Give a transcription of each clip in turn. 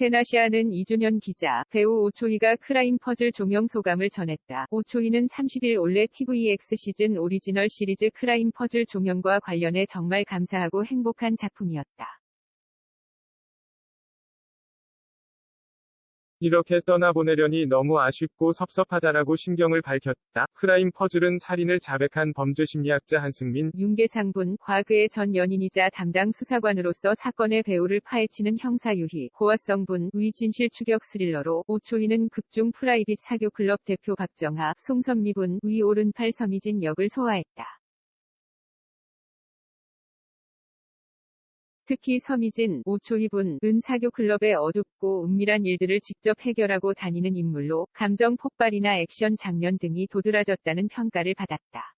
테나시아는 이준현 기자, 배우 오초희가 크라임 퍼즐 종영 소감을 전했다. 오초희는 30일 올해 TVX 시즌 오리지널 시리즈 크라임 퍼즐 종영과 관련해 정말 감사하고 행복한 작품이었다. 이렇게 떠나보내려니 너무 아쉽고 섭섭하다라고 심경을 밝혔다. 크라임 퍼즐은 살인을 자백한 범죄 심리학자 한승민, 윤계상분, 과거의 전 연인이자 담당 수사관으로서 사건의 배우를 파헤치는 형사유희, 고아성분, 위진실 추격 스릴러로 오초희는 극중 프라이빗 사교클럽 대표 박정하, 송선미분, 위 오른팔 서미진 역을 소화했다. 특히 서미진, 오초희분, 은 사교 클럽의 어둡고 은밀한 일들을 직접 해결하고 다니는 인물로 감정 폭발이나 액션 장면 등이 도드라졌다는 평가를 받았다.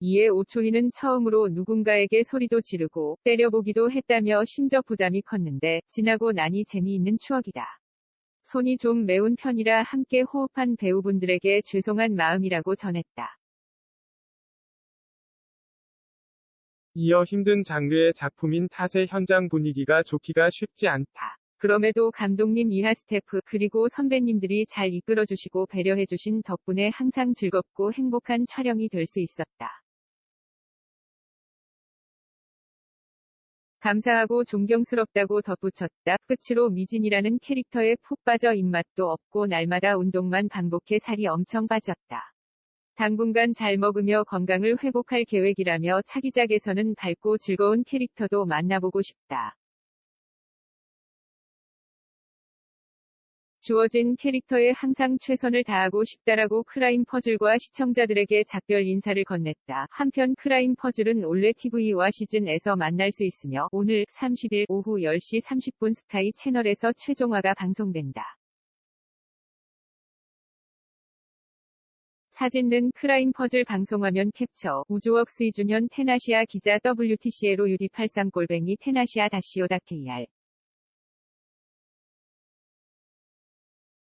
이에 오초희는 처음으로 누군가에게 소리도 지르고 때려보기도 했다며 심적 부담이 컸는데 지나고 나니 재미있는 추억이다. 손이 좀 매운 편이라 함께 호흡한 배우분들에게 죄송한 마음이라고 전했다. 이어 힘든 장르의 작품인 탓에 현장 분위기가 좋기가 쉽지 않다. 그럼에도 감독님 이하 스태프 그리고 선배님들이 잘 이끌어주시고 배려해주신 덕분에 항상 즐겁고 행복한 촬영이 될 수 있었다. 감사하고 존경스럽다고 덧붙였다. 끝으로 미진이라는 캐릭터에 푹 빠져 입맛도 없고 날마다 운동만 반복해 살이 엄청 빠졌다. 당분간 잘 먹으며 건강을 회복할 계획이라며 차기작에서는 밝고 즐거운 캐릭터도 만나보고 싶다. 주어진 캐릭터에 항상 최선을 다하고 싶다라고 크라임 퍼즐과 시청자들에게 작별 인사를 건넸다. 한편 크라임 퍼즐은 올해 TV와 시즌에서 만날 수 있으며 오늘 30일 오후 10시 30분 스카이 채널에서 최종화가 방송된다. 사진은 크라임 퍼즐 방송화면 캡처, 우주웍스 2주년 테나시아 기자 WTC로 UD83 골뱅이 테나시아 다시오다 KR